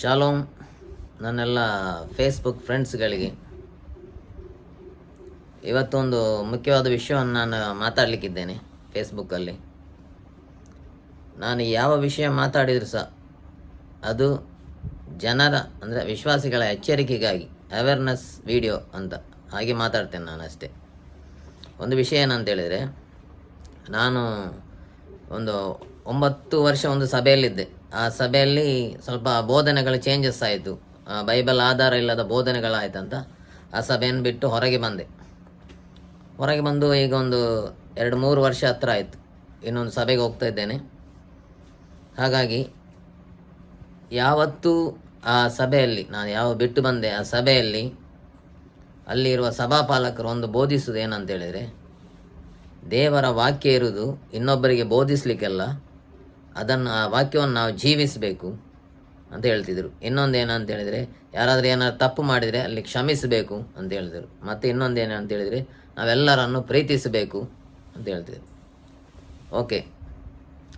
Shalom ನನ್ನೆಲ್ಲ Facebook ಫ್ರೆಂಡ್ಸ್ಗಳಿಗೆ ಇವತ್ತೊಂದು ಮುಖ್ಯವಾದ ವಿಷಯವನ್ನು ನಾನು ಮಾತಾಡಲಿಕ್ಕಿದ್ದೇನೆ ಫೇಸ್ಬುಕ್ಕಲ್ಲಿ ನಾನು ಯಾವ ವಿಷಯ ಮಾತಾಡಿದರೂ ಸಹ ಅದು ಜನರ, ಅಂದರೆ ವಿಶ್ವಾಸಿಗಳ ಎಚ್ಚರಿಕೆಗಾಗಿ ಅವೇರ್ನೆಸ್ ವಿಡಿಯೋ ಅಂತ ಹಾಗೆ ಮಾತಾಡ್ತೇನೆ ನಾನು ಅಷ್ಟೇ. ಒಂದು ವಿಷಯ ಏನಂತ ಹೇಳಿದರೆ ನಾನು ಒಂದು ಒಂಬತ್ತು ವರ್ಷ ಒಂದು ಸಭೆಯಲ್ಲಿದ್ದೆ. ಆ ಸಭೆಯಲ್ಲಿ ಸ್ವಲ್ಪ ಬೋಧನೆಗಳು ಚೇಂಜಸ್ ಆಯಿತು. ಬೈಬಲ್ ಆಧಾರ ಇಲ್ಲದ ಬೋಧನೆಗಳಾಯ್ತಂತ ಆ ಸಭೆಯನ್ನು ಬಿಟ್ಟು ಹೊರಗೆ ಬಂದೆ. ಹೊರಗೆ ಬಂದು ಈಗ ಒಂದು ಎರಡು ಮೂರು ವರ್ಷ ಹತ್ರ ಆಯಿತು. ಇನ್ನೊಂದು ಸಭೆಗೆ ಹೋಗ್ತಾ ಇದ್ದೇನೆ. ಹಾಗಾಗಿ ಯಾವತ್ತೂ ಆ ಸಭೆಯಲ್ಲಿ, ನಾನು ಯಾವ ಬಿಟ್ಟು ಬಂದೆ, ಆ ಸಭೆಯಲ್ಲಿ ಅಲ್ಲಿರುವ ಸಭಾಪಾಲಕರು ಒಂದು ಬೋಧಿಸುವುದು ಏನಂತೇಳಿದರೆ ದೇವರ ವಾಕ್ಯ ಇರುವುದು ಇನ್ನೊಬ್ಬರಿಗೆ ಬೋಧಿಸಲಿಕ್ಕೆಲ್ಲ ಅದನ್ನು, ಆ ವಾಕ್ಯವನ್ನು ನಾವು ಜೀವಿಸಬೇಕು ಅಂತ ಹೇಳ್ತಿದ್ರು. ಇನ್ನೊಂದು ಅಂತ ಹೇಳಿದರೆ, ಯಾರಾದರೂ ಏನಾದ್ರು ತಪ್ಪು ಮಾಡಿದರೆ ಅಲ್ಲಿ ಕ್ಷಮಿಸಬೇಕು ಅಂತ ಹೇಳಿದರು ಮತ್ತು ಇನ್ನೊಂದು ಏನು ಅಂತ ಹೇಳಿದರೆ, ನಾವೆಲ್ಲರನ್ನು ಪ್ರೀತಿಸಬೇಕು ಅಂತ ಹೇಳ್ತಿದ್ರು. ಓಕೆ.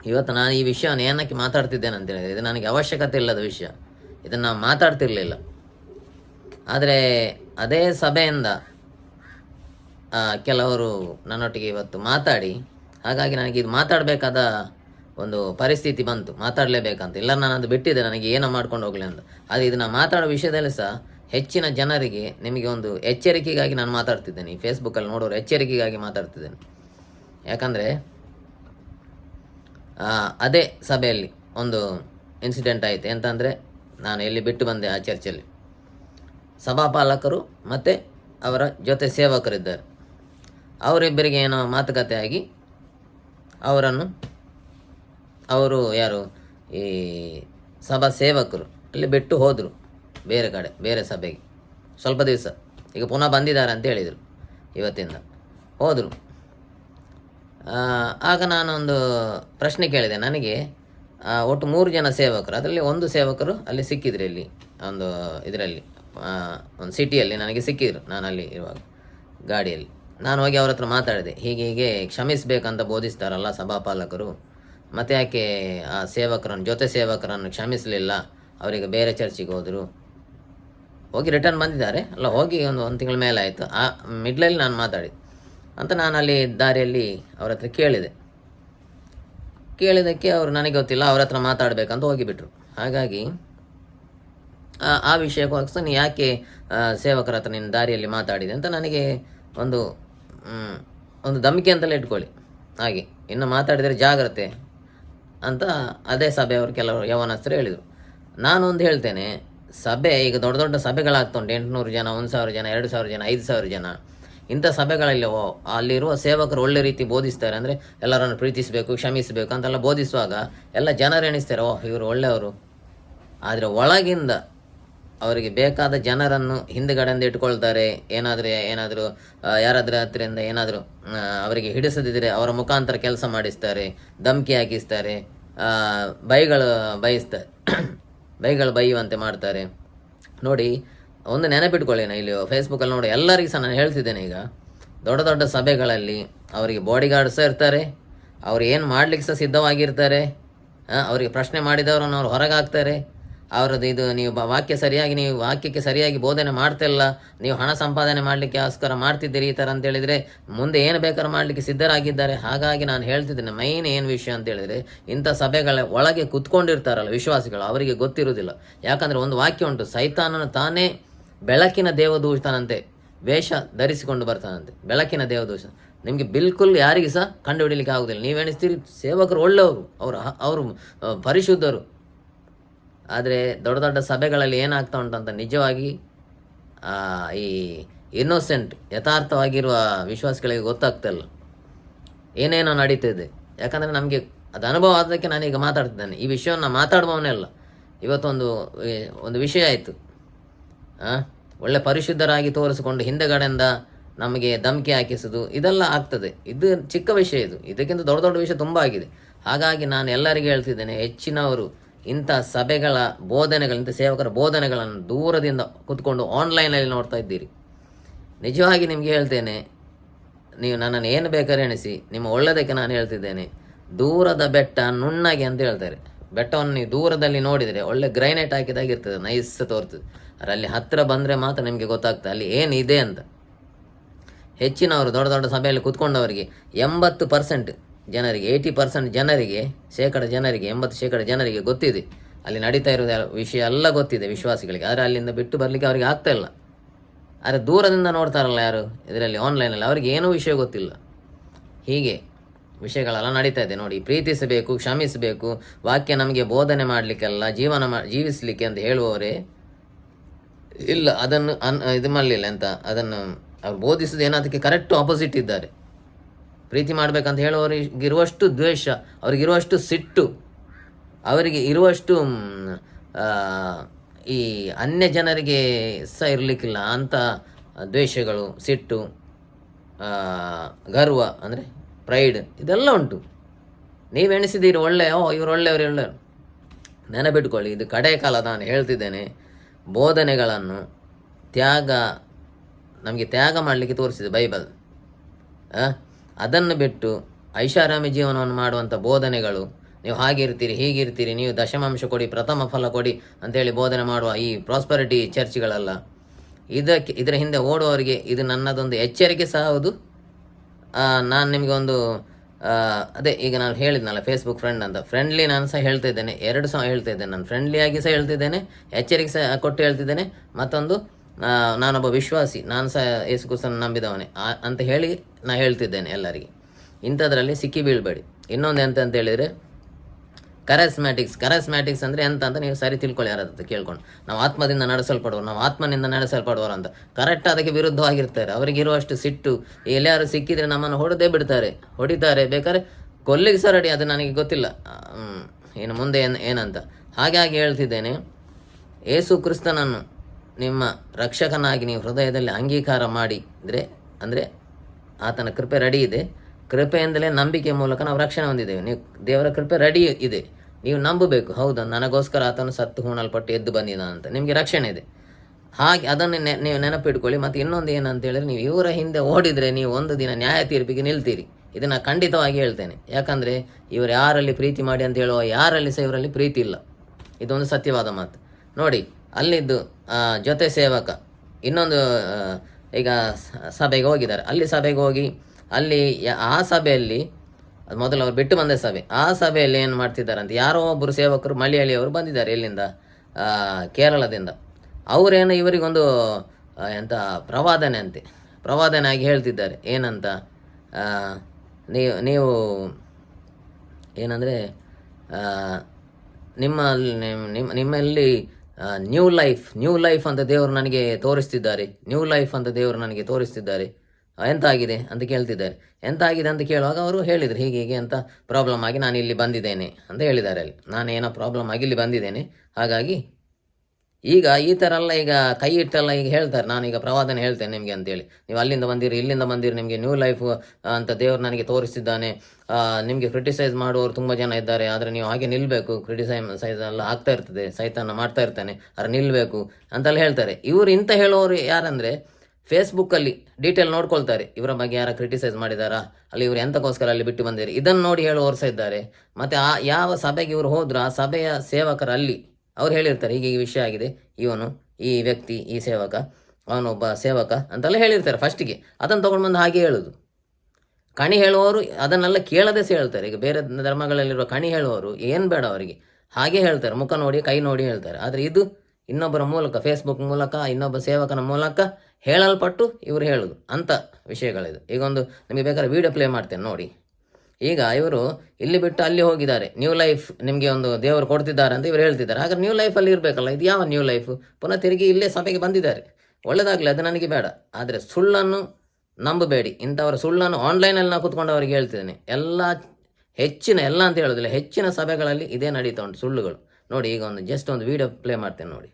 ಇವತ್ತು ನಾನು ಈ ವಿಷಯವನ್ನು ಏನಕ್ಕೆ ಮಾತಾಡ್ತಿದ್ದೇನೆ ಅಂತ ಹೇಳಿದರೆ, ಇದು ನನಗೆ ಅವಶ್ಯಕತೆ ಇಲ್ಲದ ವಿಷಯ. ಇದನ್ನು ನಾವು ಮಾತಾಡ್ತಿರ್ಲಿಲ್ಲ. ಆದರೆ ಅದೇ ಸಭೆಯಿಂದ ಕೆಲವರು ನನ್ನೊಟ್ಟಿಗೆ ಇವತ್ತು ಮಾತಾಡಿ, ಹಾಗಾಗಿ ನನಗೆ ಇದು ಮಾತಾಡಬೇಕಾದ ಒಂದು ಪರಿಸ್ಥಿತಿ ಬಂತು, ಮಾತಾಡಲೇಬೇಕಂತ. ಇಲ್ಲ ನಾನು ಅದು ಬಿಟ್ಟಿದ್ದೆ, ನನಗೆ ಏನೋ ಮಾಡ್ಕೊಂಡು ಹೋಗಲಿ ಅಂತ. ಆದರೆ ಇದನ್ನು ಮಾತಾಡೋ ವಿಷಯದಲ್ಲಿ ಸಹ ಹೆಚ್ಚಿನ ಜನರಿಗೆ ನಿಮಗೆ ಒಂದು ಎಚ್ಚರಿಕೆಗಾಗಿ ನಾನು ಮಾತಾಡ್ತಿದ್ದೇನೆ. ಈ ಫೇಸ್ಬುಕ್ಕಲ್ಲಿ ನೋಡೋರು ಎಚ್ಚರಿಕೆಗಾಗಿ ಮಾತಾಡ್ತಿದ್ದೇನೆ. ಯಾಕಂದರೆ ಅದೇ ಸಭೆಯಲ್ಲಿ ಒಂದು ಇನ್ಸಿಡೆಂಟ್ ಆಯಿತು. ಎಂತಂದರೆ, ನಾನು ಎಲ್ಲಿ ಬಿಟ್ಟು ಬಂದೆ ಆ ಚರ್ಚಲ್ಲಿ. ಸಭಾಪಾಲಕರು ಮತ್ತು ಅವರ ಜೊತೆ ಸೇವಕರಿದ್ದಾರೆ. ಅವರಿಬ್ಬರಿಗೆ ಏನೋ ಮಾತುಕತೆ ಆಗಿ ಅವರನ್ನು ಅವರು ಯಾರು? ಈ ಸಭಾ ಸೇವಕರು. ಅಲ್ಲಿ ಬಿಟ್ಟು ಹೋದರು ಬೇರೆ ಕಡೆ, ಬೇರೆ ಸಭೆಗೆ. ಸ್ವಲ್ಪ ದಿವಸ. ಈಗ ಪುನಃ ಬಂದಿದ್ದಾರೆ ಅಂತ ಹೇಳಿದರು ಇವತ್ತಿಂದ. ಹೋದರು. ಆಗ ನಾನೊಂದು ಪ್ರಶ್ನೆ ಕೇಳಿದೆ. ನನಗೆ ಒಟ್ಟು ಮೂರು ಜನ ಸೇವಕರು, ಅದರಲ್ಲಿ ಒಂದು ಸೇವಕರು ಅಲ್ಲಿ ಸಿಕ್ಕಿದ್ರು ಇಲ್ಲಿ, ಒಂದು ಇದರಲ್ಲಿ ಒಂದು ಸಿಟಿಯಲ್ಲಿ ನನಗೆ ಸಿಕ್ಕಿದ್ರು ನಾನು ಅಲ್ಲಿ ಇರುವಾಗ, ಗಾಡಿಯಲ್ಲಿ. ನಾನು ಹೋಗಿ ಅವ್ರ ಹತ್ರ ಮಾತಾಡಿದೆ. ಹೀಗೆ ಹೀಗೆ ಕ್ಷಮಿಸಬೇಕಂತ ಬೋಧಿಸ್ತಾರಲ್ಲ ಸಭಾಪಾಲಕರು. ಮತ್ತು ಯಾಕೆ ಆ ಸೇವಕರನ್ನು, ಜೊತೆ ಸೇವಕರನ್ನು ಕ್ಷಮಿಸಲಿಲ್ಲ? ಅವರಿಗೆ ಬೇರೆ ಚರ್ಚಿಗೆ ಹೋದರು. ಹೋಗಿ ರಿಟರ್ನ್ ಬಂದಿದ್ದಾರೆ. ಅಲ್ಲ, ಹೋಗಿ ಒಂದು ಒಂದು ತಿಂಗಳ ಮೇಲೆ ಆಯಿತು. ಆ ಮಿಡ್ಲಲ್ಲಿ ನಾನು ಮಾತಾಡಿದೆ ಅಂತ ನಾನು ಅಲ್ಲಿ ದಾರಿಯಲ್ಲಿ ಅವ್ರ ಹತ್ರ ಕೇಳಿದೆ. ಕೇಳಿದ್ದಕ್ಕೆ ಅವರು, ನನಗೆ ಗೊತ್ತಿಲ್ಲ, ಅವ್ರ ಹತ್ರ ಮಾತಾಡಬೇಕಂತ ಹೋಗಿಬಿಟ್ರು. ಹಾಗಾಗಿ, ಆ- ವಿಷಯಕ್ಕೆ ವಿಷಯಕ್ಕೋಸ್ಕರ ನೀ ಯಾಕೆ ಸೇವಕರ ಹತ್ರ ನಿನ್ನ ದಾರಿಯಲ್ಲಿ ಮಾತಾಡಿದೆ ಅಂತ ನನಗೆ ಒಂದು ಒಂದು ಧಮಿಕೆ ಅಂತಲೇ ಇಟ್ಕೊಳ್ಳಿ. ಹಾಗೆ, ಇನ್ನು ಮಾತಾಡಿದರೆ ಜಾಗ್ರತೆ. ಅಂತ ಅದೇ ಸಭೆಯವರು ಕೆಲವರು ಯವನಸ್ತ್ರ ಹೇಳಿದರು. ನಾನೊಂದು ಹೇಳ್ತೇನೆ, ಸಭೆ, ಈಗ ದೊಡ್ಡ ದೊಡ್ಡ ಸಭೆಗಳಾಗ್ತುಂಟು, ಎಂಟುನೂರು ಜನ, ಒಂದು ಸಾವಿರ ಜನ, ಎರಡು ಸಾವಿರ ಜನ, ಐದು ಸಾವಿರ ಜನ. ಇಂಥ ಸಭೆಗಳಲ್ಲಿ ಅಲ್ಲಿರುವ ಸೇವಕರು ಒಳ್ಳೆ ರೀತಿ ಬೋಧಿಸ್ತಾರೆ ಅಂದರೆ ಎಲ್ಲರನ್ನು ಪ್ರೀತಿಸಬೇಕು, ಕ್ಷಮಿಸಬೇಕು ಅಂತೆಲ್ಲ ಬೋಧಿಸುವಾಗ ಎಲ್ಲ ಜನರು ಎಣಿಸ್ತಾರೆ ಓ, ಇವರು ಒಳ್ಳೆಯವರು. ಆದರೆ ಒಳಗಿಂದ ಅವರಿಗೆ ಬೇಕಾದ ಜನರನ್ನು ಹಿಂದುಗಡೆಯಿಂದ ಇಟ್ಕೊಳ್ತಾರೆ ಏನಾದರೂ ಏನಾದರೂ ಯಾರಾದರೂ ಹತ್ತಿರಿಂದ ಏನಾದರೂ ಅವರಿಗೆ ಹಿಡಿಸದಿದ್ದರೆ ಅವರ ಮುಖಾಂತರ ಕೆಲಸ ಮಾಡಿಸ್ತಾರೆ, ಧಮಕಿ ಹಾಕಿಸ್ತಾರೆ ಬೈಗಳು ಬಯಸ್ತಾರೆ ಬೈಗಳು ಬೈಯುವಂತೆ ಮಾಡ್ತಾರೆ. ನೋಡಿ, ಒಂದು ನೆನಪಿಟ್ಕೊಳ್ಳಿ ನಾ ಇಲ್ಲಿ ಫೇಸ್ಬುಕ್ಕಲ್ಲಿ ನೋಡಿ, ಎಲ್ಲರಿಗೂ ಸಹ ನಾನು ಹೇಳ್ತಿದ್ದೇನೆ ಈಗ. ದೊಡ್ಡ ದೊಡ್ಡ ಸಭೆಗಳಲ್ಲಿ ಅವರಿಗೆ ಬಾಡಿ ಗಾರ್ಡ್ಸ್ ಇರ್ತಾರೆ, ಅವ್ರು ಏನು ಮಾಡ್ಲಿಕ್ಕೆ ಸಹ ಸಿದ್ಧವಾಗಿರ್ತಾರೆ ಅವರಿಗೆ ಪ್ರಶ್ನೆ ಮಾಡಿದವರನ್ನು ಅವ್ರು ಹೊರಗೆ ಅವರದ್ದು ಇದು ನೀವು ವಾಕ್ಯ ಸರಿಯಾಗಿ ನೀವು ವಾಕ್ಯಕ್ಕೆ ಸರಿಯಾಗಿ ಬೋಧನೆ ಮಾಡ್ತಿಲ್ಲ, ನೀವು ಹಣ ಸಂಪಾದನೆ ಮಾಡಲಿಕ್ಕೆ ಆಸ್ಕರ ಮಾಡ್ತಿದ್ದೀರಿ ಈ ಥರ ಅಂತ ಹೇಳಿದರೆ ಮುಂದೆ ಏನು ಬೇಕಾದ್ರೂ ಮಾಡಲಿಕ್ಕೆ ಸಿದ್ಧರಾಗಿದ್ದಾರೆ. ಹಾಗಾಗಿ ನಾನು ಹೇಳ್ತಿದ್ದೇನೆ ಮೈನ್ ಏನು ವಿಷಯ ಅಂತ ಹೇಳಿದರೆ ಇಂಥ ಸಭೆಗಳ ಒಳಗೆ ಕುತ್ಕೊಂಡಿರ್ತಾರಲ್ಲ ವಿಶ್ವಾಸಿಗಳು, ಅವರಿಗೆ ಗೊತ್ತಿರುವುದಿಲ್ಲ. ಯಾಕಂದರೆ ಒಂದು ವಾಕ್ಯ ಉಂಟು, ಸೈತಾನನು ತಾನೇ ಬೆಳಕಿನ ದೇವದೂತನಂತೆ, ವೇಷ ಧರಿಸಿಕೊಂಡು ಬರ್ತಾನಂತೆ, ಬೆಳಕಿನ ದೇವದೂಷ ನಿಮಗೆ ಬಿಲ್ಕುಲ್ ಯಾರಿಗೆ ಸಹ ಕಂಡುಹಿಡಿಲಿಕ್ಕೆ ಆಗುದಿಲ್ಲ ನೀವೆಣಿಸ್ತೀರಿ ಸೇವಕರು ಒಳ್ಳೆಯವರು, ಅವರು ಅವರು ಪರಿಶುದ್ಧರು. ಆದರೆ ದೊಡ್ಡ ದೊಡ್ಡ ಸಭೆಗಳಲ್ಲಿ ಏನಾಗ್ತಾ ಉಂಟಂತ ನಿಜವಾಗಿ ಈ ಇನ್ನೋಸೆಂಟ್ ಯಥಾರ್ಥವಾಗಿರುವ ವಿಶ್ವಾಸಗಳಿಗೆ ಗೊತ್ತಾಗ್ತಾ ಇಲ್ಲ. ಏನೇನೋ ನಡೀತಿದೆ ಯಾಕಂದರೆ ನಮಗೆ ಅದು ಅನುಭವ ಆದಕ್ಕೆ ನಾನೀಗ ಮಾತಾಡ್ತಿದ್ದೇನೆ. ಈ ವಿಷಯವನ್ನು ಮಾತಾಡುವವನೇ ಅಲ್ಲ. ಇವತ್ತೊಂದು ಒಂದು ವಿಷಯ ಆಯಿತು. ಒಳ್ಳೆ ಪರಿಶುದ್ಧರಾಗಿ ತೋರಿಸಿಕೊಂಡು ಹಿಂದೆಗಡೆಯಿಂದ ನಮಗೆ ಧಮಕಿ ಹಾಕಿಸೋದು ಇದೆಲ್ಲ ಆಗ್ತದೆ. ಇದು ಚಿಕ್ಕ ವಿಷಯ ಇದು. ಇದಕ್ಕಿಂತ ದೊಡ್ಡ ದೊಡ್ಡ ವಿಷಯ ತುಂಬ ಆಗಿದೆ. ಹಾಗಾಗಿ ನಾನು ಎಲ್ಲರಿಗೂ ಹೇಳ್ತಿದ್ದೇನೆ, ಹೆಚ್ಚಿನವರು ಇಂಥ ಸಭೆಗಳ ಬೋಧನೆಗಳು, ಇಂಥ ಸೇವಕರ ಬೋಧನೆಗಳನ್ನು ದೂರದಿಂದ ಕೂತ್ಕೊಂಡು ಆನ್ಲೈನಲ್ಲಿ ನೋಡ್ತಾ ಇದ್ದೀರಿ. ನಿಜವಾಗಿ ನಿಮಗೆ ಹೇಳ್ತೇನೆ, ನೀವು ನನ್ನನ್ನು ಏನು ಬೇಕಾದ್ರೆ ಎಣಿಸಿ, ನಿಮ್ಮ ಒಳ್ಳೆಯದಕ್ಕೆ ನಾನು ಹೇಳ್ತಿದ್ದೇನೆ. ದೂರದ ಬೆಟ್ಟ ನುಣ್ಣಗೆ ಅಂತ ಹೇಳ್ತಾರೆ. ಬೆಟ್ಟವನ್ನು ನೀವು ದೂರದಲ್ಲಿ ನೋಡಿದರೆ ಒಳ್ಳೆ ಗ್ರೈನೇಟ್ ಹಾಕಿದಾಗಿರ್ತದೆ ನೈಸ್ ತೋರ್ತದೆ. ಅದರಲ್ಲಿ ಹತ್ತಿರ ಬಂದರೆ ಮಾತ್ರ ನಿಮಗೆ ಗೊತ್ತಾಗ್ತದೆ, ಅಲ್ಲಿ ಏನಿದೆ ಅಂತ. ಹೆಚ್ಚಿನವರು, ದೊಡ್ಡ ದೊಡ್ಡ ಸಭೆಯಲ್ಲಿ ಕೂತ್ಕೊಂಡವರಿಗೆ ಎಂಬತ್ತು ಪರ್ಸೆಂಟ್ ಜನರಿಗೆ ಏಯ್ಟಿ ಪರ್ಸೆಂಟ್ ಜನರಿಗೆ, ಶೇಕಡ ಜನರಿಗೆ, ಎಂಬತ್ತು ಶೇಕಡ ಜನರಿಗೆ ಗೊತ್ತಿದೆ. ಅಲ್ಲಿ ನಡೀತಾ ಇರೋದು ವಿಷಯ ಎಲ್ಲ ಗೊತ್ತಿದೆ ವಿಶ್ವಾಸಿಗಳಿಗೆ. ಆದರೆ ಅಲ್ಲಿಂದ ಬಿಟ್ಟು ಬರಲಿಕ್ಕೆ ಅವರಿಗೆ ಆಗ್ತಾ ಇಲ್ಲ. ಆದರೆ ದೂರದಿಂದ ನೋಡ್ತಾರಲ್ಲ ಯಾರು? ಇದರಲ್ಲಿ ಆನ್ಲೈನಲ್ಲಿ ಅವರಿಗೆ ಏನೂ ವಿಷಯ ಗೊತ್ತಿಲ್ಲ. ಹೀಗೆ ವಿಷಯಗಳೆಲ್ಲ ನಡೀತಾ ಇದೆ ನೋಡಿ. ಪ್ರೀತಿಸಬೇಕು, ಕ್ಷಮಿಸಬೇಕು, ವಾಕ್ಯ ನಮಗೆ ಬೋಧನೆ ಮಾಡಲಿಕ್ಕೆಲ್ಲ, ಜೀವನ ಮಾ, ಜೀವಿಸಲಿಕ್ಕೆ ಅಂತ ಹೇಳುವವರೇ ಇಲ್ಲ. ಅದನ್ನು ಅನ್, ಇದು ಮಾಡಲಿಲ್ಲ ಅಂತ ಅದನ್ನು ಅವ್ರು ಬೋಧಿಸೋದು ಏನೋ ಅದಕ್ಕೆ ಕರೆಕ್ಟ್ ಆಪೋಸಿಟ್ ಇದ್ದಾರೆ. ಪ್ರೀತಿ ಮಾಡಬೇಕಂತ ಹೇಳುವವರಿಗಿರುವಷ್ಟು ದ್ವೇಷ, ಅವರಿಗಿರುವಷ್ಟು ಸಿಟ್ಟು, ಅವರಿಗೆ ಇರುವಷ್ಟು ಈ ಅನ್ಯ ಜನರಿಗೆ ಸಹ ಇರಲಿಕ್ಕಿಲ್ಲ ಅಂಥ ದ್ವೇಷಗಳು, ಸಿಟ್ಟು ಗರ್ವ ಅಂದರೆ ಪ್ರೈಡ್ ಇದೆಲ್ಲ ಉಂಟು. ನೀವು ಎಣಿಸಿದ್ದೀರಿ ಒಳ್ಳೆಯ ಓ, ಇವರು ಒಳ್ಳೆಯವರು ಒಳ್ಳೆಯವರು. ನೆನಪಿಟ್ಕೊಳ್ಳಿ, ಇದು ಕಡೆ ಕಾಲ ನಾನು ಹೇಳ್ತಿದ್ದೇನೆ. ಬೋಧನೆಗಳನ್ನು ತ್ಯಾಗ, ನಮಗೆ ತ್ಯಾಗ ಮಾಡಲಿಕ್ಕೆ ತೋರಿಸಿದೆ ಬೈಬಲ್? ಅದನ್ನು ಬಿಟ್ಟು ಐಷಾರಾಮಿ ಜೀವನವನ್ನು ಮಾಡುವಂಥ ಬೋಧನೆಗಳು. ನೀವು ಹಾಗಿರ್ತೀರಿ ಹೀಗಿರ್ತೀರಿ ನೀವು ದಶಮಾಂಶ ಕೊಡಿ, ಪ್ರಥಮ ಫಲ ಕೊಡಿ ಅಂತೇಳಿ ಬೋಧನೆ ಮಾಡುವ ಈ ಪ್ರಾಸ್ಪರಿಟಿ ಚರ್ಚ್ಗಳೆಲ್ಲ. ಇದಕ್ಕೆ, ಇದರ ಹಿಂದೆ ಓಡುವವರಿಗೆ ಇದು ನನ್ನದೊಂದು ಎಚ್ಚರಿಕೆ ಸಹ ಹೌದು. ನಾನು ನಿಮಗೆ ಒಂದು ಅದೇ ಈಗ ನಾನು ಹೇಳಿದ್ನಲ್ಲ ಫೇಸ್ಬುಕ್ ಫ್ರೆಂಡ್ ಅಂತ. ಫ್ರೆಂಡ್ಲಿ ನಾನು ಸಹ ಹೇಳ್ತಾ ಇದ್ದೇನೆ, ಎರಡು ಸಹ ಹೇಳ್ತಾ ಇದ್ದೇನೆ. ನಾನು ಫ್ರೆಂಡ್ಲಿಯಾಗಿ ಸಹ ಹೇಳ್ತಿದ್ದೇನೆ ಎಚ್ಚರಿಕೆ ಸಹ ಕೊಟ್ಟು ಹೇಳ್ತಿದ್ದೇನೆ ಮತ್ತೊಂದು ನಾನೊಬ್ಬ ವಿಶ್ವಾಸಿ, ನಾನು ಸಹ ಯೇಸು ಕುಸನ್ನು ನಂಬಿದವನೇ. ಅಂತ ಹೇಳಿ ನಾನು ಹೇಳ್ತಿದ್ದೇನೆ ಎಲ್ಲರಿಗೆ. ಇಂಥದ್ರಲ್ಲಿ ಸಿಕ್ಕಿ ಬೀಳ್ಬೇಡಿ. ಇನ್ನೊಂದು ಎಂತ ಅಂತ ಹೇಳಿದರೆ ಕರಸ್ಮ್ಯಾಟಿಕ್ಸ್ ಕರಸ್ಮ್ಯಾಟಿಕ್ಸ್ ಅಂದರೆ ಎಂತ ಅಂತ ನೀವು ಸರಿ ತಿಳ್ಕೊಳ್ಳಿ ಹತ್ರ ಕೇಳ್ಕೊಂಡು. ನಾವು ಆತ್ಮದಿಂದ ನಡೆಸಲ್ಪಡುವರು, ನಾವು ಆತ್ಮನಿಂದ ನಡೆಸಲ್ಪಡುವರು ಅಂತ. ಕರೆಕ್ಟ್ ಅದಕ್ಕೆ ವಿರುದ್ಧವಾಗಿರ್ತಾರೆ. ಅವರಿಗಿರುವಷ್ಟು ಸಿಟ್ಟು ಎಲ್ಲಾರು ಸಿಕ್ಕಿದರೆ ನಮ್ಮನ್ನು ಹೊಡೆದೇ ಬಿಡ್ತಾರೆ, ಹೊಡಿತಾರೆ. ಬೇಕಾದ್ರೆ ಕೊಲ್ಲಿಗೆ ಸಹ ಅದು ನನಗೆ ಗೊತ್ತಿಲ್ಲ. ಏನು ಮುಂದೆ ಏನು, ಏನಂತ. ಹಾಗಾಗಿ ಹೇಳ್ತಿದ್ದೇನೆ, ಏಸು ಕ್ರಿಸ್ತನನ್ನು ನಿಮ್ಮ ರಕ್ಷಕನಾಗಿ ನೀವು ಹೃದಯದಲ್ಲಿ ಅಂಗೀಕಾರ ಮಾಡಿದರೆ, ಅಂದರೆ ಆತನ ಕೃಪೆ ರೆಡಿ ಇದೆ. ಕೃಪೆಯಿಂದಲೇ ನಂಬಿಕೆ ಮೂಲಕ ನಾವು ರಕ್ಷಣೆ ಹೊಂದಿದ್ದೇವೆ. ನೀವು ದೇವರ ಕೃಪೆ ರೆಡಿ ಇದೆ. ನೀವು ನಂಬಬೇಕು. ಹೌದು, ನನಗೋಸ್ಕರ ಆತನು ಸತ್ತು ಹೂಣಲ್ಪಟ್ಟು ಎದ್ದು ಬಂದಿದ ಅಂತ. ನಿಮಗೆ ರಕ್ಷಣೆ ಇದೆ. ಹಾಗೆ ಅದನ್ನು ನೀವು ನೆನಪಿಟ್ಕೊಳ್ಳಿ. ಮತ್ತು ಇನ್ನೊಂದು ಏನಂತ ಹೇಳಿದ್ರೆ ನೀವು ಇವರ ಹಿಂದೆ ಓಡಿದರೆ ನೀವು ಒಂದು ದಿನ ನ್ಯಾಯ ತೀರ್ಪಿಗೆ ನಿಲ್ತೀರಿ. ಇದನ್ನು ಖಂಡಿತವಾಗಿ ಹೇಳ್ತೇನೆ. ಯಾಕಂದರೆ, ಇವರು ಯಾರಲ್ಲಿ ಪ್ರೀತಿ ಮಾಡಿ ಅಂತ ಹೇಳುವ ಯಾರಲ್ಲಿ ಸಹ ಇವರಲ್ಲಿ ಪ್ರೀತಿ ಇಲ್ಲ. ಇದೊಂದು ಸತ್ಯವಾದ ಮಾತು. ನೋಡಿ, ಅಲ್ಲಿದ್ದು ಜೊತೆ ಸೇವಕ. ಇನ್ನೊಂದು ಈಗ ಸಭೆಗೆ ಹೋಗಿದ್ದಾರೆ. ಅಲ್ಲಿ ಸಭೆಗೆ ಹೋಗಿ, ಅಲ್ಲಿ ಆ ಸಭೆಯಲ್ಲಿ ಮೊದಲು ಅವ್ರು ಬಿಟ್ಟು ಬಂದ ಸಭೆ. ಆ ಸಭೆಯಲ್ಲಿ ಏನು ಮಾಡ್ತಿದ್ದಾರೆ ಅಂತ ಯಾರೋ ಒಬ್ಬರು ಸೇವಕರು ಮಲಯಾಳಿಯವರು ಬಂದಿದ್ದಾರೆ ಇಲ್ಲಿಂದ ಕೇರಳದಿಂದ. ಅವರೇನು ಇವರಿಗೊಂದು ಎಂತ, ಪ್ರವಾದನೆ ಅಂತೆ. ಪ್ರವಾದನೆ ಆಗಿ ಹೇಳ್ತಿದ್ದಾರೆ. ಏನಂತ ನೀವು ನೀವು ಏನಂದರೆ ನಿಮ್ಮಲ್ಲಿ ನಿಮ್ಮ, ನಿಮ್ಮಲ್ಲಿ ನ್ಯೂ ಲೈಫ್ ನ್ಯೂ ಲೈಫ್ ಅಂತ ದೇವರು ನನಗೆ ತೋರಿಸ್ತಿದ್ದಾರೆ. ನ್ಯೂ ಲೈಫ್ ಅಂತ ದೇವರು ನನಗೆ ತೋರಿಸ್ತಿದ್ದಾರೆ. ಎಂತಾಗಿದೆ ಅಂತ ಕೇಳ್ತಿದ್ದಾರೆ. ಎಂತ ಆಗಿದೆ ಅಂತ ಕೇಳುವಾಗ ಅವರು ಹೇಳಿದರು, ಹೀಗೆ ಹೀಗೆ ಅಂತ ಪ್ರಾಬ್ಲಮ್ ಆಗಿ ನಾನು ಇಲ್ಲಿ ಬಂದಿದ್ದೇನೆ ಅಂತ ಹೇಳಿದ್ದಾರೆ ಅಲ್ಲಿ. ನಾನು ಏನೋ ಪ್ರಾಬ್ಲಮ್ ಆಗಿ ಇಲ್ಲಿ ಬಂದಿದ್ದೇನೆ. ಹಾಗಾಗಿ ಈಗ ಈ ಥರ ಎಲ್ಲ ಈಗ ಕೈ ಇಟ್ಟೆಲ್ಲ ಈಗ ಹೇಳ್ತಾರೆ. ನಾನು ಈಗ ಪ್ರವಾದನೆ ಹೇಳ್ತೇನೆ ನಿಮಗೆ ಅಂತೇಳಿ. ನೀವು ಅಲ್ಲಿಂದ ಬಂದಿರಿ, ಇಲ್ಲಿಂದ ಬಂದಿರಿ, ನಿಮಗೆ ನ್ಯೂ ಲೈಫ್ ಅಂತ ದೇವರು ನನಗೆ ತೋರಿಸಿದ್ದಾನೆ ನಿಮಗೆ ಕ್ರಿಟಿಸೈಸ್ ಮಾಡುವವರು ತುಂಬ ಜನ ಇದ್ದಾರೆ. ಆದರೆ ನೀವು ಹಾಗೆ ನಿಲ್ಲಬೇಕು ಕ್ರಿಟಿಸೈಸ್ ಸೈಸ್ ಎಲ್ಲ ಆಗ್ತಾ ಇರ್ತದೆ. ಸೈತಾನ ಮಾಡ್ತಾ ಇರ್ತಾನೆ. ಆದರೆ ನಿಲ್ಲಬೇಕು ಅಂತೆಲ್ಲ ಹೇಳ್ತಾರೆ. ಇವರು ಇಂಥ ಹೇಳೋರು ಯಾರಂದರೆ ಫೇಸ್ಬುಕ್ಕಲ್ಲಿ ಡೀಟೇಲ್ ನೋಡ್ಕೊಳ್ತಾರೆ. ಇವರ ಬಗ್ಗೆ ಯಾರ ಕ್ರಿಟಿಸೈಸ್ ಮಾಡಿದಾರಾ? ಅಲ್ಲಿ ಇವರು ಎಂತಕ್ಕೋಸ್ಕರ ಅಲ್ಲಿ ಬಿಟ್ಟು ಬಂದಿರಿ? ಇದನ್ನು ನೋಡಿ ಹೇಳುವವರು ಸಹ ಇದ್ದಾರೆ. ಮತ್ತು ಆ ಯಾವ ಸಭೆಗೆ ಇವರು ಹೋದ್ರು, ಆ ಸಭೆಯ ಸೇವಕರು ಅಲ್ಲಿ ಅವ್ರು ಹೇಳಿರ್ತಾರೆ, ಹೀಗೆ ಈ ವಿಷಯ ಆಗಿದೆ. ಇವನು ಈ ವ್ಯಕ್ತಿ, ಈ ಸೇವಕ, ಅವನೊಬ್ಬ ಸೇವಕ ಅಂತೆಲ್ಲ ಹೇಳಿರ್ತಾರೆ ಫಸ್ಟಿಗೆ. ಅದನ್ನು ತೊಗೊಂಡು ಬಂದು ಹಾಗೆ ಹೇಳೋದು. ಕಣಿ ಹೇಳುವವರು ಅದನ್ನೆಲ್ಲ ಕೇಳದೆ ಸಹ ಹೇಳ್ತಾರೆ. ಈಗ ಬೇರೆ ಧರ್ಮಗಳಲ್ಲಿರುವ ಕಣಿ ಹೇಳುವವರು ಏನು ಬೇಡ ಅವರಿಗೆ. ಹಾಗೆ ಹೇಳ್ತಾರೆ. ಮುಖ ನೋಡಿ, ಕೈ ನೋಡಿ ಹೇಳ್ತಾರೆ. ಆದರೆ ಇದು ಇನ್ನೊಬ್ಬರ ಮೂಲಕ ಫೇಸ್ಬುಕ್ ಮೂಲಕ, ಇನ್ನೊಬ್ಬ ಸೇವಕನ ಮೂಲಕ ಹೇಳಲ್ಪಟ್ಟು ಇವರು ಹೇಳೋದು. ಅಂಥ ವಿಷಯಗಳಿದು. ಈಗ ಒಂದು ನಿಮಗೆ ಬೇಕಾದ್ರೆ ವೀಡಿಯೋ ಪ್ಲೇ ಮಾಡ್ತೇನೆ, ನೋಡಿ. ಈಗ ಇವರು ಇಲ್ಲಿ ಬಿಟ್ಟು ಅಲ್ಲಿ ಹೋಗಿದ್ದಾರೆ ನ್ಯೂ ಲೈಫ್ ನಿಮಗೆ ಒಂದು ದೇವರು ಕೊಡ್ತಿದ್ದಾರೆ ಅಂತ ಇವರು ಹೇಳ್ತಿದ್ದಾರೆ ಹಾಗಾದ್ರೆ ನ್ಯೂ ಲೈಫಲ್ಲಿ ಇರಬೇಕಲ್ಲ ಇದು ಯಾವ ನ್ಯೂ ಲೈಫ್ ಪುನಃ ತಿರುಗಿ ಇಲ್ಲೇ ಸಭೆಗೆ ಬಂದಿದ್ದಾರೆ ಒಳ್ಳೆಯದಾಗಲಿ ಅದು ನನಗೆ ಬೇಡ ಆದರೆ ಸುಳ್ಳನ್ನು ನಂಬಬೇಡಿ ಇಂಥವರ ಸುಳ್ಳನ್ನು ಆನ್ಲೈನಲ್ಲಿ ನಾನು ಕೂತ್ಕೊಂಡು ಅವರಿಗೆ ಹೇಳ್ತಿದ್ದೇನೆ ಎಲ್ಲ ಹೆಚ್ಚಿನ ಎಲ್ಲ ಅಂತ ಹೇಳೋದಿಲ್ಲ ಹೆಚ್ಚಿನ ಸಭೆಗಳಲ್ಲಿ ಇದೇ ನಡೀತಾ ಉಂಟು ಸುಳ್ಳುಗಳು ನೋಡಿ ಈಗ ಒಂದು ಜಸ್ಟ್ ಒಂದು ವಿಡಿಯೋ ಪ್ಲೇ ಮಾಡ್ತೇನೆ ನೋಡಿ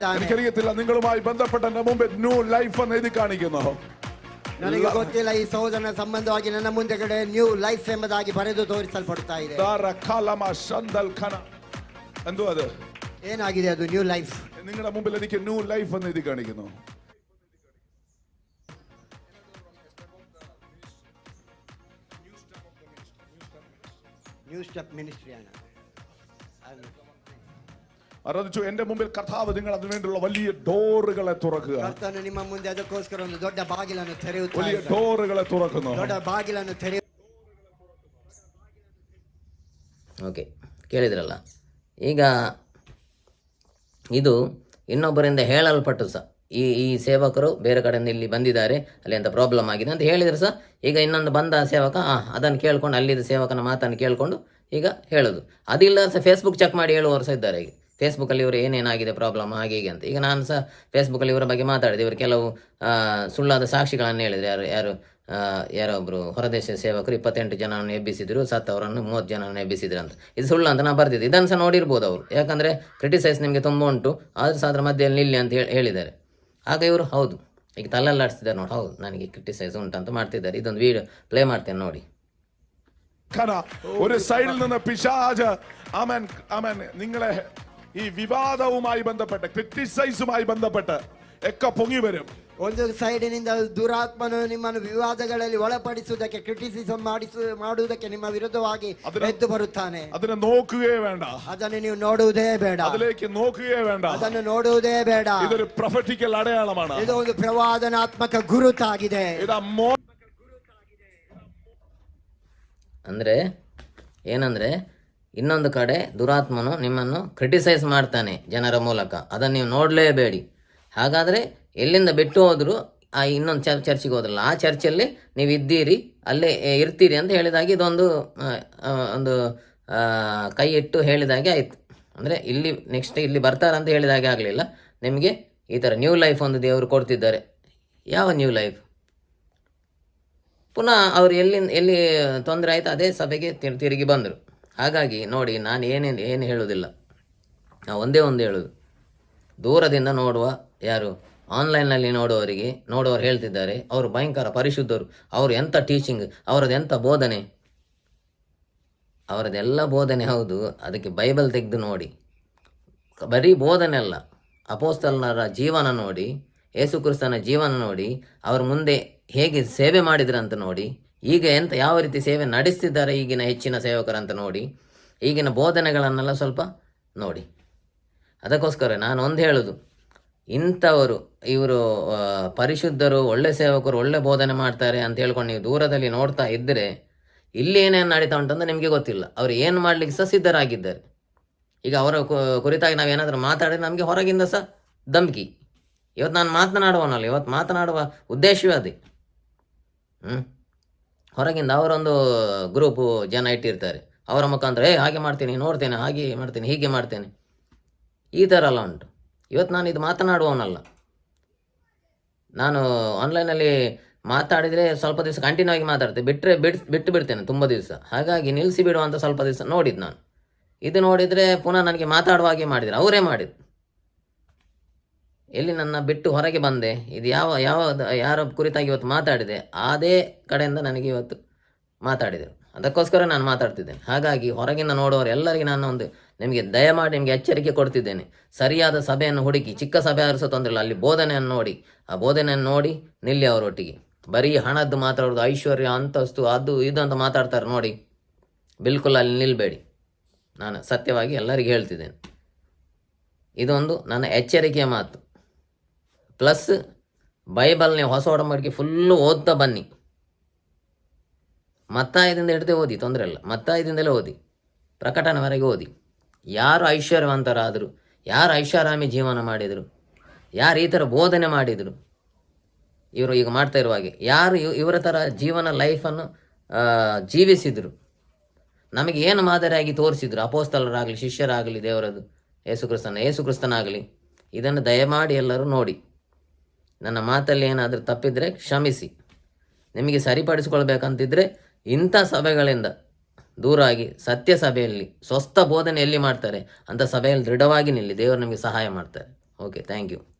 എനിക്കറിയത്തില്ല നിങ്ങളുമായി ബന്ധപ്പെട്ട എന്റെ മുമ്പ് ന്യൂ ലൈഫ് എന്ന് എഴുതി കാണിക്കുന്നു ನನಗೆ ಗೊತ್ತಿಲ್ಲ ಈ ಸಹೋದರನ ಸಂಬಂಧವಾಗಿ ನನ್ನ ಮುಂದೆಗಡೆ ನ್ಯೂ ಲೈಫ್ ಎಂಬುದಾಗಿ ಬರೆದು ತೋರಿಸಲ್ಪಡ್ತಾ ಇದೆ ദാര കാലമ ശന്തൽ ഖന. എന്തോ അത് ಏನಾಗಿದೆ ಅದು ನ್ಯೂ ಲೈಫ್ നിങ്ങളുടെ മുമ്പിൽ എനിക്ക് ന്യൂ ലൈഫ് എന്ന് എഴുതി കാണിക്കുന്നു ന്യൂ സ്റ്റെപ്പ് മിനിസ്ട്രിയാണ് അത് ആരാധിച്ചു എന്റെ മുമ്പിൽ കർത്താവ് നിങ്ങൾ അതിനുവേണ്ടിയുള്ള വലിയ ഡോറുകളെ തുറക്കുക ಕರ್ತನು ನಿಮ್ಮ ಮುಂದೆ ಅದಕ್ಕೋಸ್ಕರ ಒಂದು ದೊಡ್ಡ ಬಾಗಿಲನ್ನು ತೆರೆಯುತ್ತಾ വലിയ ಇದ್ದಾನೆ. ഡോറുകളെ തുറക്കുന്നു ದೊಡ್ಡ ಬಾಗಿಲನ್ನು ತೆರೆಯ ಓಕೆ ಕೇಳಿದ್ರಲ್ಲ ಈಗ ಇದು ಇನ್ನೊಬ್ಬರಿಂದ ಹೇಳಲ್ಪಟ್ಟು ಸಹ ಈ ಈ ಸೇವಕರು ಬೇರೆ ಕಡೆಯಿಂದ ಇಲ್ಲಿ ಬಂದಿದ್ದಾರೆ ಅಲ್ಲಿ ಅಂತ ಪ್ರಾಬ್ಲಮ್ ಆಗಿದೆ ಅಂತ ಹೇಳಿದ್ರು ಸಹ ಈಗ ಇನ್ನೊಂದು ಬಂದ ಸೇವಕ ಆ ಅದನ್ನು ಕೇಳ್ಕೊಂಡು ಅಲ್ಲಿದ್ದ ಸೇವಕನ ಮಾತನ್ನು ಕೇಳ್ಕೊಂಡು ಈಗ ಹೇಳೋದು ಅದಿಲ್ಲ ಸಹ ಫೇಸ್ಬುಕ್ ಚೆಕ್ ಮಾಡಿ ಹೇಳುವವರು ಸಹ ಇದ್ದಾರೆ ಈಗ ಫೇಸ್ಬುಕ್ಕಲ್ಲಿ ಇವರು ಏನೇನಾಗಿದೆ ಪ್ರಾಬ್ಲಮ್ ಹಾಗೆ ಹೀಗೆ ಅಂತ ಈಗ ನಾನು ಸಹ ಫೇಸ್ಬುಕ್ಕಲ್ಲಿ ಇವರ ಬಗ್ಗೆ ಮಾತಾಡಿದೆ ಇವರು ಕೆಲವು ಆ, ಸುಳ್ಳಾದ ಸಾಕ್ಷಿಗಳನ್ನು ಹೇಳಿದ್ರು ಯಾರು ಯಾರು ಆ, ಯಾರೋ ಒಬ್ಬರು ಹೊರದೇಶ ಸೇವಕರು ಇಪ್ಪತ್ತೆಂಟು ಜನವನ್ನು ಎಬ್ಬಿಸಿದ್ರು ಸತ್ತವರನ್ನು ಮೂವತ್ತು ಜನವನ್ನು ಎಬ್ಬಿಸಿದ್ರು ಅಂತ ಇದು ಸುಳ್ಳು ಅಂತ ನಾನು ಬರ್ತಿದ್ದೆ ಇದನ್ನು ಸಹ ನೋಡಿರ್ಬೋದು ಅವರು ಯಾಕಂದರೆ ಕ್ರಿಟಿಸೈಸ್ ನಿಮಗೆ ತುಂಬ ಉಂಟು ಆದರೂ ಸಹ ಅದರ ಮಧ್ಯದಲ್ಲಿ ನಿಲ್ಲಿ ಅಂತ ಹೇಳಿ ಹೇಳಿದ್ದಾರೆ ಆಗ ಇವರು ಹೌದು ಈಗ ತಲೆಲ್ಲಾಡಿಸಿದ್ದಾರೆ ನೋಡಿ ಹೌದು ನನಗೆ ಕ್ರಿಟಿಸೈಸ್ ಉಂಟು ಅಂತ ಮಾಡ್ತಿದ್ದಾರೆ ಇದೊಂದು ವೀಡಿಯೋ ಪ್ಲೇ ಮಾಡ್ತೇನೆ ನೋಡಿ ഖന ഒരു സൈഡിൽ നിന്ന് പിശാജ് ആമൻ ആമൻ നിങ്ങളെ ഈ വിവാദവുമായി ബന്ധപ്പെട്ട് ക്രിറ്റിസൈസുമായി ബന്ധപ്പെട്ട് ഒക്കെ പൊങ്ങി വരും ಒಂದು ಸೈಡಿನಿಂದ ದುರಾತ್ಮನು ನಿಮ್ಮನ್ನು ವಿವಾದಗಳಲ್ಲಿ ಒಳಪಡಿಸುವುದಕ್ಕೆ ಕ್ರಿಟಿಸಿಸಮ್ ಮಾಡಿಸು ಮಾಡುವುದಕ್ಕೆ ನಿಮ್ಮ ವಿರುದ್ಧವಾಗಿ ಅದರ- ಎದ್ದು ಬರುತ್ತಾನೆ അതിനെ നോക്കുകയേ വേണ്ട ಅದನ್ನು ನೀವು ನೋಡುವುದೇ ಬೇಡ അതിലേക്ക് നോക്കുകയേ വേണ്ട ಅದನ್ನು ನೋಡುವುದೇ ಬೇಡ ഇതൊരു പ്രൊഫറ്റിക്കൽ അടയാളമാണ് ಇದು ಒಂದು ಪ್ರವಾದನಾತ್ಮಕ ಗುರುತಾಗಿದೆ ഇതാ മോ ಅಂದರೆ ಏನಂದರೆ ಇನ್ನೊಂದು ಕಡೆ ದುರಾತ್ಮನು ನಿಮ್ಮನ್ನು ಕ್ರಿಟಿಸೈಸ್ ಮಾಡ್ತಾನೆ ಜನರ ಮೂಲಕ. ಅದನ್ನು ನೀವು ನೋಡಲೇಬೇಡಿ. ಹಾಗಾದರೆ ಎಲ್ಲಿಂದ ಬಿಟ್ಟು ಹೋದರೂ ಆ ಇನ್ನೊಂದು ಚರ್, ಚರ್ಚಿಗೆ ಹೋದ್ರಲ್ಲ, ಆ ಚರ್ಚಲ್ಲಿ ನೀವು ಇದ್ದೀರಿ, ಅಲ್ಲೇ ಇರ್ತೀರಿ ಅಂತ ಹೇಳಿದಾಗೆ ಇದೊಂದು ಒಂದು ಕೈ ಇಟ್ಟು ಹೇಳಿದಾಗೆ ಆಯಿತು. ಅಂದರೆ ಇಲ್ಲಿ ನೆಕ್ಸ್ಟ್ ಇಲ್ಲಿ ಬರ್ತಾರೆ ಅಂತ ಹೇಳಿದಾಗೆ ಆಗಲಿಲ್ಲ. ನಿಮಗೆ ಈ ಥರ ನ್ಯೂ ಲೈಫ್ ಒಂದು ದೇವರು ಕೊಡ್ತಿದ್ದಾರೆ. ಯಾವ ನ್ಯೂ ಲೈಫ್ ಪುನಃ ಅವರು ಎಲ್ಲಿ ಎಲ್ಲಿ ತೊಂದರೆ ಆಯಿತು ಅದೇ ಸಭೆಗೆ ತಿರ್- ತಿರುಗಿ ಬಂದರು. ಹಾಗಾಗಿ ನೋಡಿ, ನಾನು ಏನೇನು ಏನು ಹೇಳೋದಿಲ್ಲ ನಾವು ಒಂದೇ ಒಂದು ಹೇಳೋದು ದೂರದಿಂದ ನೋಡುವ ಯಾರು? ಆನ್ಲೈನ್ನಲ್ಲಿ ನೋಡುವವರಿಗೆ, ನೋಡುವವರು ಹೇಳ್ತಿದ್ದಾರೆ, ಅವರು ಭಯಂಕರ ಪರಿಶುದ್ಧರು, ಅವರು ಎಂಥ ಟೀಚಿಂಗ್, ಅವರದ್ದು ಎಂಥ ಬೋಧನೆ? ಅವರದೆಲ್ಲ ಬೋಧನೆ ಹೌದು, ಅದಕ್ಕೆ ಬೈಬಲ್ ತೆಗೆದು ನೋಡಿ. ಬರೀ ಬೋಧನೆ ಅಲ್ಲ ಅಪೋಸ್ತಲರ ಜೀವನ ನೋಡಿ ಯೇಸುಕ್ರಿಸ್ತನ ಜೀವನ ನೋಡಿ, ಅವ್ರ ಮುಂದೆ ಹೇಗೆ ಸೇವೆ ಮಾಡಿದ್ರಂತ ನೋಡಿ ಈಗ ಎಂತ ಯಾವ ರೀತಿ ಸೇವೆ ನಡೆಸ್ತಿದ್ದಾರೆ ಈಗಿನ ಹೆಚ್ಚಿನ ಸೇವಕರಂತ ನೋಡಿ, ಈಗಿನ ಬೋಧನೆಗಳನ್ನೆಲ್ಲ ಸ್ವಲ್ಪ ನೋಡಿ. ಅದಕ್ಕೋಸ್ಕರ ನಾನು ಒಂದು ಹೇಳೋದು, ಇಂಥವರು, ಇವರು ಪರಿಶುದ್ಧರು, ಒಳ್ಳೆ ಸೇವಕರು, ಒಳ್ಳೆ ಬೋಧನೆ ಮಾಡ್ತಾರೆ ಅಂತ ಹೇಳ್ಕೊಂಡು ನೀವು ದೂರದಲ್ಲಿ ನೋಡ್ತಾ ಇದ್ದರೆ ಇಲ್ಲಿ ಏನೇನು ನಡೀತಾ ಉಂಟಂತ ನಿಮಗೆ ಗೊತ್ತಿಲ್ಲ. ಅವರು ಏನು ಮಾಡಲಿಕ್ಕೆ ಸಹ ಸಿದ್ಧರಾಗಿದ್ದಾರೆ. ಈಗ ಅವರ ಕುರಿತಾಗಿ ನಾವು ಏನಾದರೂ ಮಾತಾಡಿದ್ರೆ ನಮಗೆ ಹೊರಗಿಂದ ಸಹ ಧಮ್ಕಿ. ಇವತ್ತು ನಾನು ಮಾತನಾಡುವನಲ್ಲ ಇವತ್ತು ಮಾತನಾಡುವ ಉದ್ದೇಶವೇ ಅದೇ. ಹ್ಞೂ ಹೊರಗಿಂದ ಅವರೊಂದು ಗ್ರೂಪು ಜನ ಇಟ್ಟಿರ್ತಾರೆ. ಅವರ ಮುಖಾಂತರ, ಏ, ಹಾಗೆ ಮಾಡ್ತೀನಿ, ನೋಡ್ತೇನೆ, ಹಾಗೆ ಮಾಡ್ತೇನೆ, ಹೀಗೆ ಮಾಡ್ತೇನೆ. ಈ ಥರ ಎಲ್ಲ ಉಂಟು. ಇವತ್ತು ನಾನು ಇದು ಮಾತನಾಡುವವನಲ್ಲ. ನಾನು ಆನ್ಲೈನಲ್ಲಿ ಮಾತಾಡಿದರೆ ಸ್ವಲ್ಪ ದಿವಸ ಕಂಟಿನ್ಯೂ ಆಗಿ ಮಾತಾಡ್ತೇನೆ ಬಿಟ್ಟರೆ ಬಿಡ್, ಬಿಟ್ಟು ಬಿಡ್ತೇನೆ ತುಂಬ ದಿವಸ. ಹಾಗಾಗಿ ನಿಲ್ಲಿಸಿ ಬಿಡುವಂಥ ಸ್ವಲ್ಪ ದಿವಸ ನೋಡಿದ್ದು ನಾನು. ಇದು ನೋಡಿದರೆ ಪುನಃ ನನಗೆ ಮಾತಾಡುವ ಹಾಗೆ ಮಾಡಿದ್ರು. ಅವರೇ ಮಾಡಿದ್ರು. ಎಲ್ಲಿ ನನ್ನ ಬಿಟ್ಟು ಹೊರಗೆ ಬಂದೆ? ಇದು ಯಾವ ಯಾವ, ಯಾರ ಕುರಿತಾಗಿ ಇವತ್ತು ಮಾತಾಡಿದೆ? ಅದೇ ಕಡೆಯಿಂದ ನನಗೆ ಇವತ್ತು ಮಾತಾಡಿದರು ಅದಕ್ಕೋಸ್ಕರ ನಾನು ಮಾತಾಡ್ತಿದ್ದೇನೆ. ಹಾಗಾಗಿ ಹೊರಗಿಂದ ನೋಡುವವರು ಎಲ್ಲರಿಗೆ ನಾನು ಒಂದು ನಿಮಗೆ ದಯಮಾಡಿ ನಿಮಗೆ ಎಚ್ಚರಿಕೆ ಕೊಡ್ತಿದ್ದೇನೆ. ಸರಿಯಾದ ಸಭೆಯನ್ನು ಹುಡುಕಿ, ಚಿಕ್ಕ ಸಭೆ ಆರಿಸೋ ತೊಂದರೆ ಇಲ್ಲ. ಅಲ್ಲಿ ಬೋಧನೆಯನ್ನು ನೋಡಿ. ಆ ಬೋಧನೆಯನ್ನು ನೋಡಿ ನಿಲ್ಲಿ ಅವರೊಟ್ಟಿಗೆ. ಬರೀ ಹಣದ್ದು ಮಾತಾಡೋದು ಐಶ್ವರ್ಯ, ಅಂತಸ್ತು, ಅದು, ಇದು ಅಂತ ಮಾತಾಡ್ತಾರೆ ನೋಡಿ. ಬಿಲ್ಕುಲ್ ಅಲ್ಲಿ ನಿಲ್ಲಬೇಡಿ ನಾನು ಸತ್ಯವಾಗಿ ಎಲ್ಲರಿಗೂ ಹೇಳ್ತಿದ್ದೇನೆ. ಇದೊಂದು ನನ್ನ ಎಚ್ಚರಿಕೆಯ ಮಾತು. ಪ್ಲಸ್ ಬೈಬಲ್ ನೀವು ಹೊಸ ಒಡಂಬಡಿಕೆ ಫುಲ್ಲು ಓದ್ತಾ ಬನ್ನಿ. ಮತ್ತಾಯದಿಂದ ಹಿಡಿದೇ ಓದಿ, ತೊಂದರೆ ಇಲ್ಲ. ಮತ್ತಾಯದಿಂದಲೇ ಓದಿ. ಪ್ರಕಟಣೆವರೆಗೆ ಓದಿ. ಯಾರು ಐಶ್ವರ್ಯವಂತರಾದರು, ಯಾರು ಐಷಾರಾಮಿ ಜೀವನ ಮಾಡಿದರು, ಯಾರು ಈ ಥರ ಬೋಧನೆ ಮಾಡಿದರು, ಇವರು ಈಗ ಮಾಡ್ತಾ ಇರುವ ಹಾಗೆ, ಯಾರು ಇವ್- ಇವರ ಥರ ಜೀವನ ಲೈಫನ್ನು ಜೀವಿಸಿದರು, ನಮಗೆ ಏನು ಮಾದರಿಯಾಗಿ ತೋರಿಸಿದ್ರು, ಅಪೋಸ್ತಲರಾಗಲಿ, ಶಿಷ್ಯರಾಗಲಿ, ದೇವರದು ಯೇಸುಕ್ರಿಸ್ತನ ಯೇಸುಕ್ರಿಸ್ತನಾಗಲಿ ಇದನ್ನು ದಯಮಾಡಿ ಎಲ್ಲರೂ ನೋಡಿ. ನನ್ನ ಮಾತಲ್ಲಿ ಏನಾದರೂ ತಪ್ಪಿದರೆ ಕ್ಷಮಿಸಿ. ನಿಮಗೆ ಸರಿಪಡಿಸಿಕೊಳ್ಬೇಕಂತಿದ್ರೆ ಇಂಥ ಸಭೆಗಳಿಂದ ದೂರಾಗಿ ಸತ್ಯ ಸಭೆಯಲ್ಲಿ ಸ್ವಸ್ಥ ಬೋಧನೆ ಎಲ್ಲಿ ಮಾಡ್ತಾರೆ. ಅಂಥ ಸಭೆಯಲ್ಲಿ ದೃಢವಾಗಿ ನಿಲ್ಲಿ. ದೇವರು ನಿಮಗೆ ಸಹಾಯ ಮಾಡ್ತಾರೆ. Okay thank you